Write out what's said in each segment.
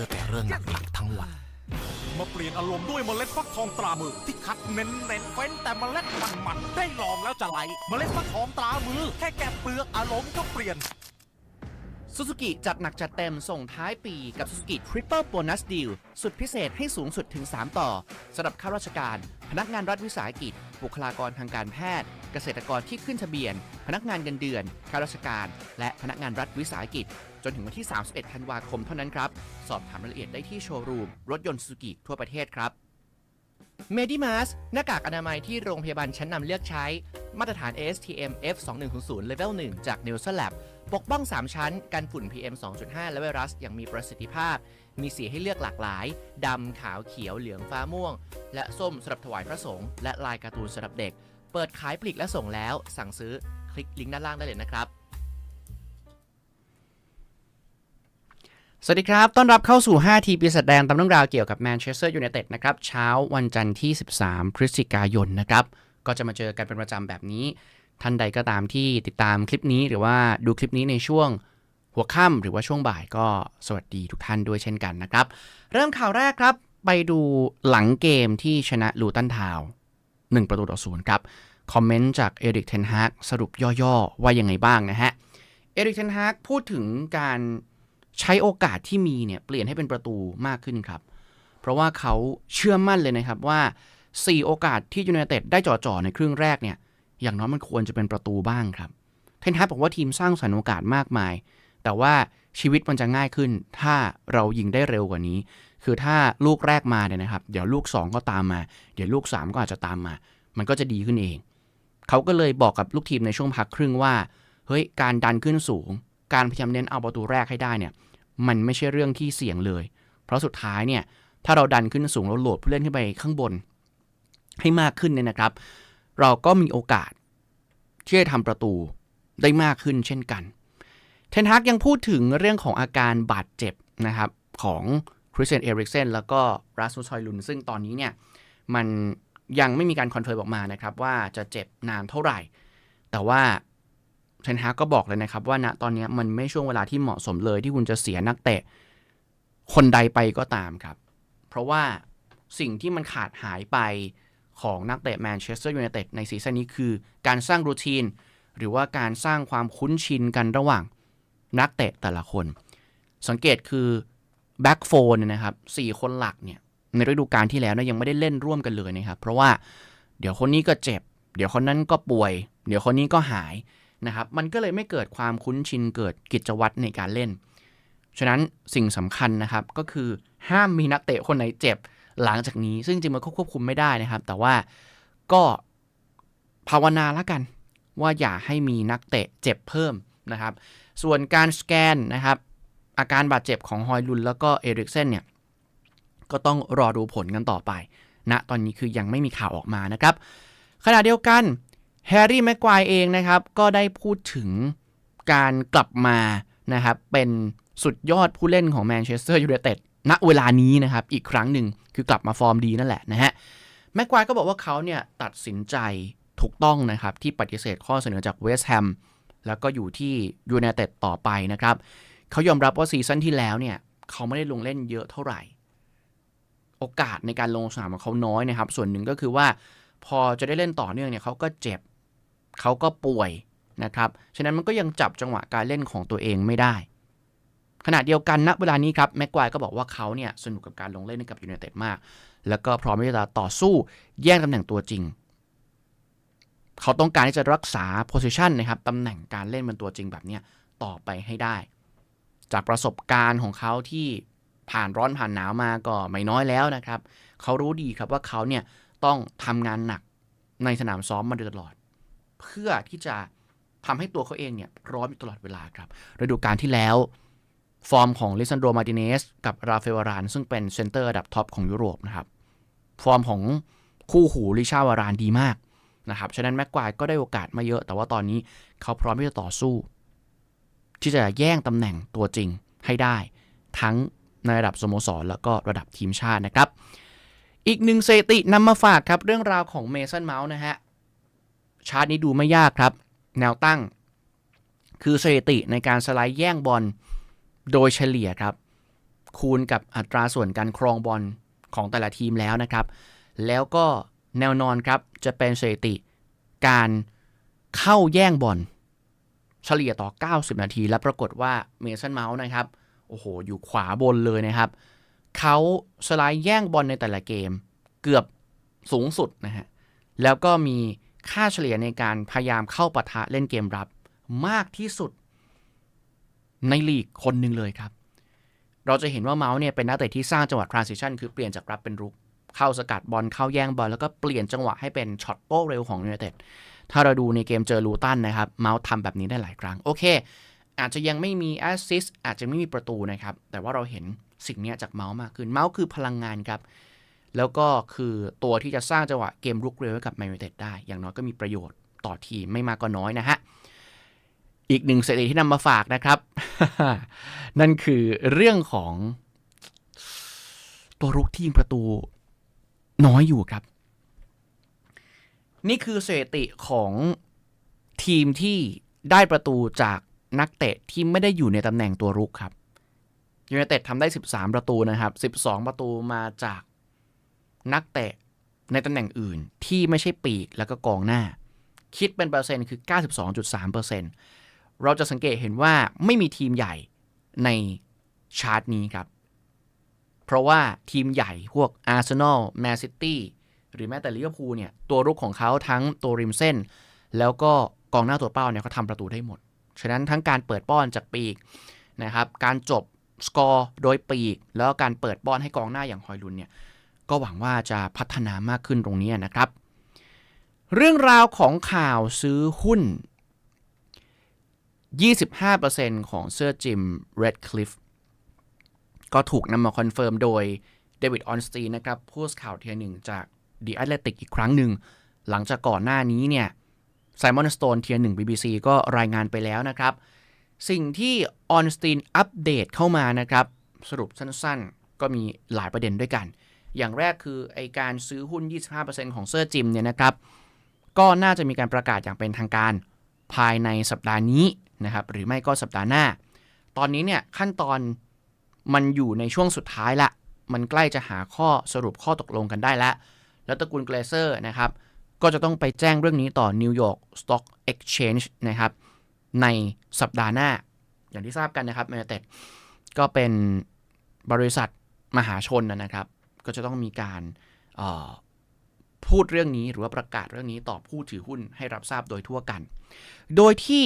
อแต่เรื่องหนักๆทั้งวัน มาเปลี่ยนอารมณ์ด้วยเมล็ดฟักทองตรามือที่คัดเน้นเน้นๆเฟ้นแต่เมล็ดมันมันๆได้ลองแล้วจะไหล เมล็ดฟักทองตรามือ แค่แกะเปลือกอารมณ์ก็เปลี่ยนซูซูกิจัดหนักจัดเต็มส่งท้ายปีกับ Suzuki Triple Bonus Deal สุดพิเศษให้สูงสุดถึง 3 ต่อสำหรับข้าราชการ พนักงานรัฐวิสาหกิจ บุคลากรทางการแพทย์ เกษตรกรที่ขึ้นทะเบียน พนักงานเงินเดือนข้าราชการ และพนักงานรัฐวิสาหกิจ จนถึงวันที่ 31 ธันวาคมเท่านั้นครับ สอบถามรายละเอียดได้ที่โชว์รูม รถยนต์ซูกิทั่วประเทศครับเมดิมาสหน้ากากอนามัยที่โรงพยาบาลชั้นนำเลือกใช้ มาตรฐาน ASTM F2100 Level 1 จาก n e w s l a b ปกป้อง 3 ชั้น กันฝุ่น PM 2.5 และไวรัสอย่างมีประสิทธิภาพ มีสีให้เลือกหลากหลาย ดำ ขาว เขียว เหลือง ฟ้าม่วง และส้มสำหรับถวายพระสงฆ์ และลายการ์ตูนสำหรับเด็ก เปิดขายปลีกและส่งแล้ว สั่งซื้อ คลิกลิงก์ด้านล่างได้เลยนะครับ สวัสดีครับ ต้อนรับเข้าสู่ 5 ทีปีศาจแดงตามเรื่องราวเกี่ยวกับแมนเชสเตอร์ยูไนเต็ดนะครับ เช้าวันจันทร์ที่ 13 พฤศจิกายนนะครับ ก็จะมาเจอกันเป็นประจำแบบนี้ ท่านใดก็ตามที่ติดตามคลิปนี้หรือว่าดูคลิปนี้ในช่วงหัวค่ำหรือว่าช่วงบ่ายก็สวัสดีทุกท่านด้วยเช่นกันนะครับ เริ่มข่าวแรกครับ ไปดูหลังเกมที่ชนะลูตันทาวน์1ประตูต่อศูนย์ครับ คอมเมนต์จากเอริกเทนฮากสรุปย่อๆว่ายังไงบ้างนะฮะ เอริกเทนฮากพูดถึงการ ใช้โอกาสที่มีเนี่ยเปลี่ยนให้เป็นประตูมากขึ้นครับ เพราะว่าเขาเชื่อมั่นเลยนะครับว่า 4 โอกาสที่ยูไนเต็ดได้จ่อๆในครึ่งแรกเนี่ยอย่างน้อยมันควรจะเป็นประตูบ้างครับ เทนฮากบอกว่าทีมสร้างสรรค์โอกาสมากมาย แต่ว่าชีวิตมันจะง่ายขึ้น ถ้าเรายิงได้เร็วกว่านี้ คือถ้าลูกแรกมาเนี่ยนะครับ เดี๋ยวลูก 2 ก็ตามมา เดี๋ยวลูก 3 ก็อาจจะตามมา มันก็จะดีขึ้นเอง เขาก็เลยบอกกับลูกทีมในช่วงพักครึ่งว่า เฮ้ย การดันขึ้นสูง การพยายามเน้นเอาประตูแรกให้ได้เนี่ยมันไม่ใช่เรื่องที่เสี่ยงเลย เพราะสุดท้ายเนี่ยถ้าเราดันขึ้นสูงเราโหลดผู้เล่นขึ้นไปข้างบน ให้มากขึ้นเนี่ยนะครับ เราก็มีโอกาสที่จะทำประตูได้มากขึ้นเช่นกัน เทนฮากยังพูดถึงเรื่องของอาการบาดเจ็บนะครับของคริสเตียนเอริกเซนแล้วก็รัสมุสฮอยลุน ซึ่งตอนนี้เนี่ยมันยังไม่มีการคอนเฟิร์มออกมานะครับว่าจะเจ็บนานเท่าไหร่ แต่ว่า เทนฮากก็บอกเลยนะครับ ว่าณตอนนี้มันไม่ช่วงเวลาที่เหมาะสมเลยที่คุณจะเสียนักเตะ คนใดไปก็ตามครับ เพราะว่าสิ่งที่มันขาดหายไปของนักเตะแมนเชสเตอร์ยูไนเต็ดในซีซั่นนี้คือการสร้างรูทีน หรือว่าการสร้างความคุ้นชินกันระหว่างนักเตะแต่ละคน สังเกตคือแบ็กโฟนนะครับสี่คนหลักเนี่ยในฤดูกาลที่แล้วเนะยังไม่ได้เล่นร่วมกันเลยนะครับ เพราะว่าเดี๋ยวคนนี้ก็เจ็บ เดี๋ยวคนนั้นก็ป่วย เดี๋ยวคนนี้ก็หาย นะครับมันก็เลยไม่เกิดความคุ้นชินเกิดกิจวัตรในการเล่น ฉะนั้นสิ่งสำคัญนะครับก็คือห้ามมีนักเตะคนไหนเจ็บหลังจากนี้ ซึ่งจริงมันก็ควบคุมไม่ได้นะครับ แต่ว่าก็ภาวนาล้วกันว่าอย่าให้มีนักเตะเจ็บเพิ่มนะครับ ส่วนการสแกนนะครับ อาการบาดเจ็บของฮอยลุนแล้วก็เอริกเซนเนี่ย ก็ต้องรอดูผลกันต่อไปณนะตอนนี้คือยังไม่มีข่าวออกมานะครับ ขณะเดียวกัน แฮร์รี่แม็กควายเองนะครับก็ได้พูดถึงการกลับมานะครับเป็นสุดยอดผู้เล่นของแมนเชสเตอร์ยูไนเต็ดณเวลานี้นะครับอีกครั้งหนึ่งคือกลับมาฟอร์มดีนั่นแหละนะฮะแม็กควายก็บอกว่าเขาเนี่ยตัดสินใจถูกต้องนะครับที่ปฏิเสธข้อเสนอจากเวสต์แฮมแล้วก็อยู่ที่ยูไนเต็ดต่อไปนะครับเขายอมรับว่าซีซั่นที่แล้วเนี่ยเขาไม่ได้ลงเล่นเยอะเท่าไหร่ โอกาสในการลงสนามของเขาน้อยนะครับ ส่วนหนึ่งก็คือว่าพอจะได้เล่นต่อเนื่องเนี่ยเขาก็เจ็บ เขาก็ป่วยนะครับ ฉะนั้นมันก็ยังจับจังหวะการเล่นของตัวเองไม่ได้ ขณะเดียวกันณเวลานี้ครับแม็กควายก็บอกว่าเขาเนี่ยสนุกกับการลงเล่นกับยูไนเต็ดมาก แล้วก็พร้อมที่จะต่อสู้แย่งตำแหน่งตัวจริง เขาต้องการที่จะรักษาโพสิชันนะครับตำแหน่งการเล่นเป็นตัวจริงแบบเนี้ยต่อไปให้ได้ จากประสบการณ์ของเขาที่ผ่านร้อนผ่านหนาวมาก็ไม่น้อยแล้วนะครับ เขารู้ดีครับว่าเขาเนี่ยต้องทำงานหนักในสนามซ้อมมาโดยตลอด เพื่อที่จะทำให้ตัวเขาเองเนี่ยพร้อมอยู่ตลอดเวลาครับฤดูกาลที่แล้ว ฟอร์มของลิซันโดมาติเนสกับราเฟวารานซึ่งเป็นเซนเตอร์ระดับท็อปของยุโรปนะครับ ฟอร์มของคู่หูลิชาวารานดีมากนะครับฉะนั้นแม็กควายก็ได้โอกาสมาเยอะ แต่ว่าตอนนี้เขาพร้อมที่จะต่อสู้ ที่จะแย่งตำแหน่งตัวจริงให้ได้ ทั้งในระดับสโมสร แล้วก็ระดับทีมชาตินะครับ อีกหนึ่งสถิตินำมาฝากครับเรื่องราวของเมสันเมาส์นะฮะ ชาร์ตนี้ดูไม่ยากครับ แนวตั้ง คือสถิติในการสไลด์แย่งบอลโดยเฉลี่ยครับ คูณกับอัตราส่วนการครองบอลของแต่ละทีมแล้วนะครับ แล้วก็แนวนอนครับจะเป็นสถิติการเข้าแย่งบอลเฉลี่ยต่อ 90 นาที และปรากฏว่าเมสันเมาส์นะครับ โอ้โห อยู่ขวาบนเลยนะครับ เขาสไลด์แย่งบอลในแต่ละเกมเกือบสูงสุดนะฮะ แล้วก็มี ค่าเฉลี่ยในการพยายามเข้าปะทะเล่นเกมรับ มากที่สุดในลีกคนหนึ่งเลยครับ เราจะเห็นว่าเมาส์เนี่ยเป็นนักเตะที่สร้างจังหวะ transition คือเปลี่ยนจากรับเป็นรุก เข้าสกัดบอลเข้าแย่งบอลแล้วก็เปลี่ยนจังหวะให้เป็นช็อตโต้เร็วของยูไนเต็ดถ้าเราดูในเกมเจอลูตันนะครับ เมาส์ทำแบบนี้ได้หลายครั้ง โอเค อาจจะยังไม่มีแอสซิสอาจจะไม่มีประตูนะครับ แต่ว่าเราเห็นสิ่งนี้จากเมาส์มากขึ้น เมาส์คือพลังงานครับ แล้วก็คือตัวที่จะสร้างจังหวะเกมรุกเร็วให้กับแมนยูไนเต็ดได้ อย่างน้อยก็มีประโยชน์ต่อทีมไม่มากก็น้อยนะฮะ อีกหนึ่งสถิติที่นำมาฝากนะครับ นั่นคือเรื่องของตัวรุกที่ยิงประตูน้อยอยู่ครับ นี่คือสถิติของทีมที่ได้ประตูจากนักเตะที่ไม่ได้อยู่ในตำแหน่งตัวรุกครับยูไนเต็ดทำได้ 13 ประตูนะครับ 12 ประตูมาจาก นักเตะในตำแหน่งอื่นที่ไม่ใช่ปีกแล้วก็กองหน้า คิดเป็นเปอร์เซ็นต์คือ 92.3%เปอร์เซ็นต์เราจะสังเกตเห็นว่าไม่มีทีมใหญ่ในชาร์ตนี้ครับ เพราะว่าทีมใหญ่พวกอาร์เซนอลแมนซิตี้หรือแม้แต่ลิเวอร์พูลเนี่ย ตัวรุกของเขาทั้งตัวริมเส้น แล้วก็กองหน้าตัวเป้าเนี่ยเขาทำประตูได้หมด ฉะนั้นทั้งการเปิดป้อนจากปีกนะครับ การจบสกอร์โดยปีก แล้วก็การเปิดป้อนให้กองหน้าอย่างฮอยลุนเนี่ย ก็หวังว่าจะพัฒนามากขึ้นตรงนี้นะครับ เรื่องราวของข่าวซื้อหุ้น 25%ของเสื้อจิม Red Cliff ก็ถูกนำมาคอนเฟิร์มโดยเดวิดออนสตีนนะครับผู้สื่อข่าวเทียหนึ่งจาก The Athletic อีกครั้งหนึ่ง หลังจากก่อนหน้านี้เนี่ยไซมอนสโตนเทียหนึ่ง BBC ก็รายงานไปแล้วนะครับ สิ่งที่ออนสตีนอัปเดตเข้ามานะครับ สรุปสั้นๆ ก็มีหลายประเด็นด้วยกัน อย่างแรกคือไอการซื้อหุ้น 25%ของเสื้อจิมเนี่ยนะครับ ก็น่าจะมีการประกาศอย่างเป็นทางการภายในสัปดาห์นี้นะครับ หรือไม่ก็สัปดาห์หน้า ตอนนี้เนี่ยขั้นตอนมันอยู่ในช่วงสุดท้ายละ มันใกล้จะหาข้อสรุปข้อตกลงกันได้แล้ว แล้วตระกูลเกรเซอร์นะครับ ก็จะต้องไปแจ้งเรื่องนี้ต่อ New York Stock Exchange นะครับ ในสัปดาห์หน้า อย่างที่ทราบกันนะครับแมนเต็ก็เป็นบริษัทมหาชนนะครับ ก็จะต้องมีการพูดเรื่องนี้หรือว่าประกาศเรื่องนี้ต่อผู้ถือหุ้นให้รับทราบโดยทั่วกัน โดยที่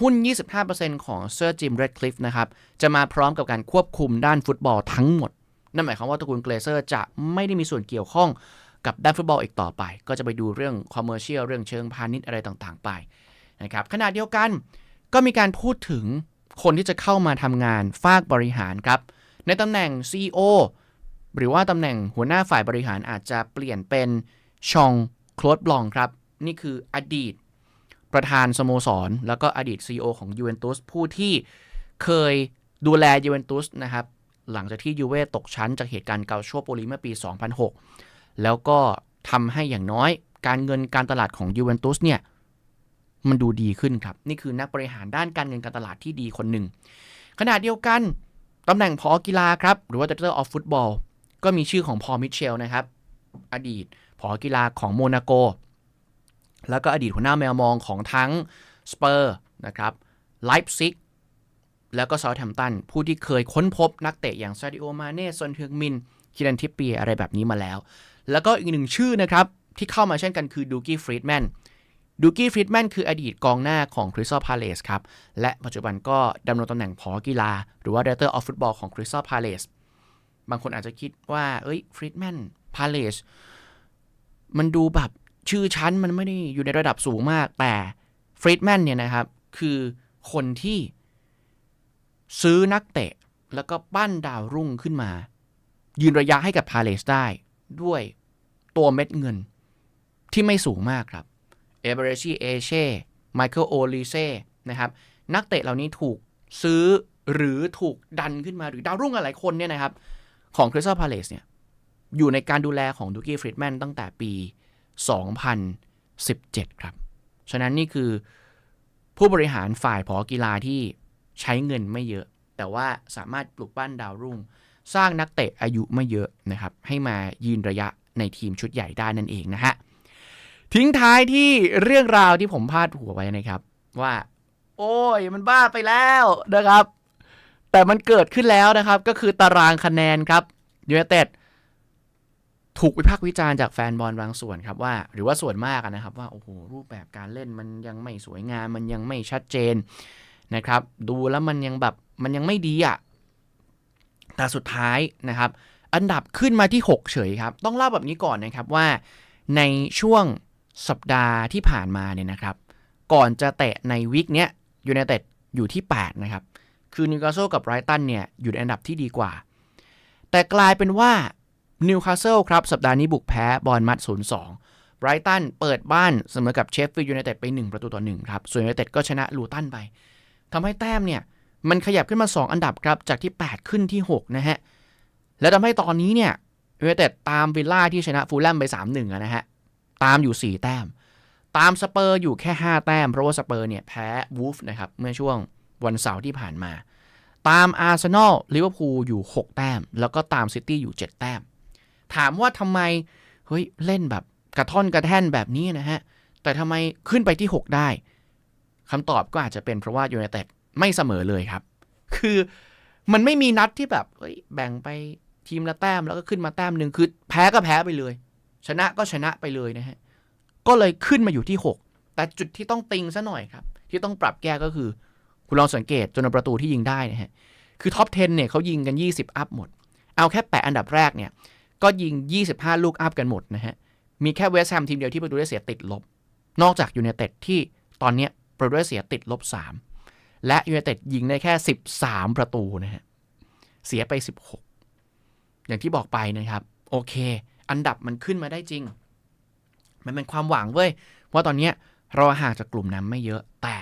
หุ้น 25%ของเซอร์จิมเรดคลิฟนะครับ จะมาพร้อมกับการควบคุมด้านฟุตบอลทั้งหมด นั่นหมายความว่าตระกูลเกรเซอร์จะไม่ได้มีส่วนเกี่ยวข้องกับด้านฟุตบอลอีกต่อไป ก็จะไปดูเรื่องคอมเมอร์เชียลเรื่องเชิงพาณิชย์อะไรต่างๆ ไปนะครับขณะเดียวกันก็มีการพูดถึงคนที่จะเข้ามาทำงานฝากบริหารครับ ในตำแหน่ง CEO หรือว่าตำแหน่งหัวหน้าฝ่ายบริหารอาจจะเปลี่ยนเป็นชองโคลดบลองครับ นี่คืออดีต ประธานสโมสร แล้วก็อดีต CEO ของยูเวนตุสผู้ที่เคยดูแลยูเวนตุสนะครับ หลังจากที่ยูเว่ตกชั้นจากเหตุการณ์เกาโชโปลีเมื่อปี 2006 แล้วก็ทำให้อย่างน้อยการเงินการตลาดของยูเวนตุสเนี่ยมันดูดีขึ้นครับ นี่คือนักบริหารด้านการเงินการตลาดที่ดีคนหนึ่งขณะเดียวกันตำแหน่งพอกีฬาครับ หรือว่า Director of Football ก็มีชื่อของพอมิเชลนะครับ อดีตพอกีฬาของโมนาโก แล้วก็อดีตหัวหน้าแมวมองของทั้งสเปอร์นะครับไลป์ซิกแล้วก็ซาท์แฮมป์ตัน ผู้ที่เคยค้นพบนักเตะอย่างซาดิโอมาเน่ซอนเทืองมินคิรันทิปเปียอะไรแบบนี้มาแล้ว แล้วก็อีกหนึ่งชื่อนะครับ ที่เข้ามาเช่นกันคือดูกี้ฟรีดแมนดูกี้ฟรีดแมนคืออดีตกองหน้าของคริสตัลพาเลสครับ และปัจจุบันก็ดำรงตำแหน่งผอกีฬา หรือว่า Director of Football ของคริสตัลพาเลส บางคนอาจจะคิดว่า เอ้ยฟรีดแมนพาเลสมันดูแบบชื่อชั้นมันไม่ได้อยู่ในระดับสูงมาก แต่ฟรีดแมนเนี่ยนะครับ คือคนที่ซื้อนักเตะ แล้วก็ปั้นดาวรุ่งขึ้นมา ยืนระยะให้กับพาเลสได้ ด้วยตัวเม็ดเงินที่ไม่สูงมากครับ เอเบรชีเอเช่ไมเคิลโอลิเซ่นะครับ นักเตะเหล่านี้ถูกซื้อหรือถูกดันขึ้นมาหรือดาวรุ่งหลายคนเนี่ยนะครับ ของคริสตัลพาเลสเนี่ยอยู่ในการดูแลของดูกี้ฟรีดแมนตั้งแต่ปี 2017 ครับ ฉะนั้นนี่คือผู้บริหารฝ่ายผอกีฬาที่ใช้เงินไม่เยอะ แต่ว่าสามารถปลุกปั้นดาวรุ่ง สร้างนักเตะอายุไม่เยอะนะครับ ให้มายืนระยะในทีมชุดใหญ่ได้นั่นเองนะฮะ ทิ้งท้ายที่เรื่องราวที่ผมพาดหัวไว้นะครับ ว่า โอ้ยมันบ้าไปแล้วนะครับ แต่มันเกิดขึ้นแล้วนะครับ ก็คือตารางคะแนนครับยู i นเต็ดถูกวิพากษ์วิจารณ์จากแฟนบอลบางส่วนครับว่า หรือว่าส่วนมากนะครับ ว่าโอ้โหรูปแบบการเล่นมันยังไม่สวยงาม มันยังไม่ชัดเจนนะครับ ดูแล้วมันยังแบบมันยังไม่ดีอะแต่สุดท้ายนะครับ อันดับขึ้นมาที่ 6 เฉยครับ ต้องเล่าแบบนี้ก่อนนะครับว่า ในช่วงสัปดาห์ที่ผ่านมาเนี่ยนะครับ ก่อนจะเตะในวิกเนี้ยยูไนเต็ดอยู่ที่ 8 นะครับ คือนิวคาสเซิลกับไรตันเนี่ยอยู่ในอันดับที่ดีกว่า แต่กลายเป็นว่านิวคาสเซิลครับสัปดาห์นี้บุกแพ้บอลมัด 0-2ไบรตันเปิดบ้านเสมอกับเชฟฟิลด์ยูไนเต็ดไป 1 ประตูต่อ1ครับ ส่วนยูไนเต็ดก็ชนะลูตันไปทำให้แต้มเนี่ย มันขยับขึ้นมา 2 อันดับครับ จากที่ 8 ขึ้นที่ 6 นะฮะ และทำให้ตอนนี้เนี่ยยูไนเต็ดตามวิลล่าที่ชนะฟูลแลมไป 3-1นะฮะ ตามอยู่ 4 แต้ม ตามสเปอร์อยู่แค่ 5 แต้ม เพราะว่าสเปอร์เนี่ยแพ้วูฟนะครับเมื่อช่วง วันเสาร์ที่ผ่านมา ตามอาร์เซนอลลิเวอร์พูลอยู่ 6 แต้ม แล้วก็ตามซิตี้อยู่ 7 แต้ม ถามว่าทำไม เฮ้ย เล่นแบบกระท่อนกระแท่นแบบนี้นะฮะ แต่ทำไมขึ้นไปที่ 6 ได้คำตอบก็อาจจะเป็นเพราะว่ายูไนเต็ดไม่เสมอเลยครับ คือมันไม่มีนัดที่แบบเฮ้ยแบ่งไปทีมละแต้มแล้วก็ขึ้นมาแต้มหนึ่งคือแพ้ก็แพ้ไปเลย ชนะก็ชนะไปเลยนะฮะก็เลยขึ้นมาอยู่ที่ 6 แต่จุดที่ต้องติงซะหน่อยครับ ที่ต้องปรับแก้ก็คือ คุณลองสังเกตจนวนประตูที่ยิงได้นะฮะคือท็อป 10 เนี่ยเขายิงกัน 20 อัพหมด เอาแค่แปะอันดับแรกเนี่ย ก็ยิง 25 ลูกอัพกันหมดนะฮะ มีแค่เวสต์แฮมทีมเดียวที่ประตูได้เสียติดลบ นอกจากยูไนเต็ดที่ตอนนี้ประตูได้เสียติดลบ 3 และยูไนเต็ดยิงได้แค่ 13 ประตูนะฮะ เสียไป 16 อย่างที่บอกไปนะครับ โอเค อันดับมันขึ้นมาได้จริง มันเป็นความหวังเว้ยว่าตอนนี้เราห่างจากกลุ่มนั้นไม่เยอะแต่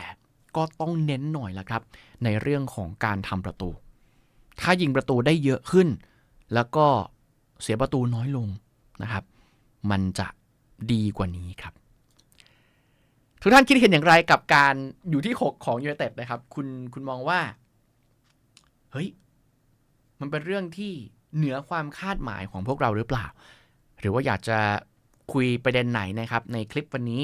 ก็ต้องเน้นหน่อยละครับ ในเรื่องของการทำประตู ถ้ายิงประตูได้เยอะขึ้น แล้วก็เสียประตูน้อยลงนะครับ มันจะดีกว่านี้ครับ ทุกท่านคิดเห็นอย่างไรกับการอยู่ที่ 6 ของยูไนเต็ดนะครับ คุณคุณมองว่า เฮ้ย มันเป็นเรื่องที่เหนือความคาดหมายของพวกเราหรือเปล่า หรือว่าอยากจะคุยประเด็นไหนนะครับ ในคลิปวันนี้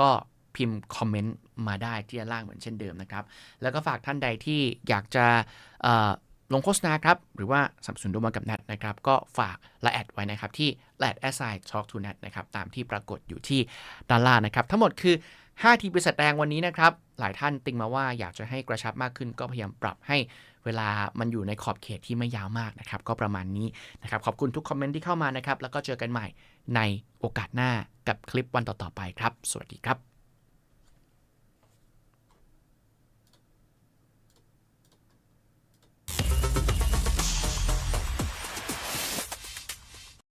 ก็พิมพ์คอมเมนต์ มาได้ที่ด้านล่างเหมือนเช่นเดิมนะครับ แล้วก็ฝากท่านใดที่อยากจะลงโฆษณาครับ หรือว่าสนับสนุนดมากับนัดนะครับ ก็ฝากและแอดไว้นะครับ ที่แอดแอสไซน์ talk to net นะครับ ตามที่ปรากฏอยู่ที่ด้านล่างนะครับ ทั้งหมดคือ 5 ทีบริษัทแดงวันนี้นะครับ หลายท่านติงมาว่าอยากจะให้กระชับมากขึ้น ก็พยายามปรับให้เวลามันอยู่ในขอบเขตที่ไม่ยาวมากนะครับ ก็ประมาณนี้นะครับ ขอบคุณทุกคอมเมนต์ที่เข้ามานะครับ แล้วก็เจอกันใหม่ในโอกาสหน้ากับคลิปวันต่อๆไปครับ สวัสดีครับ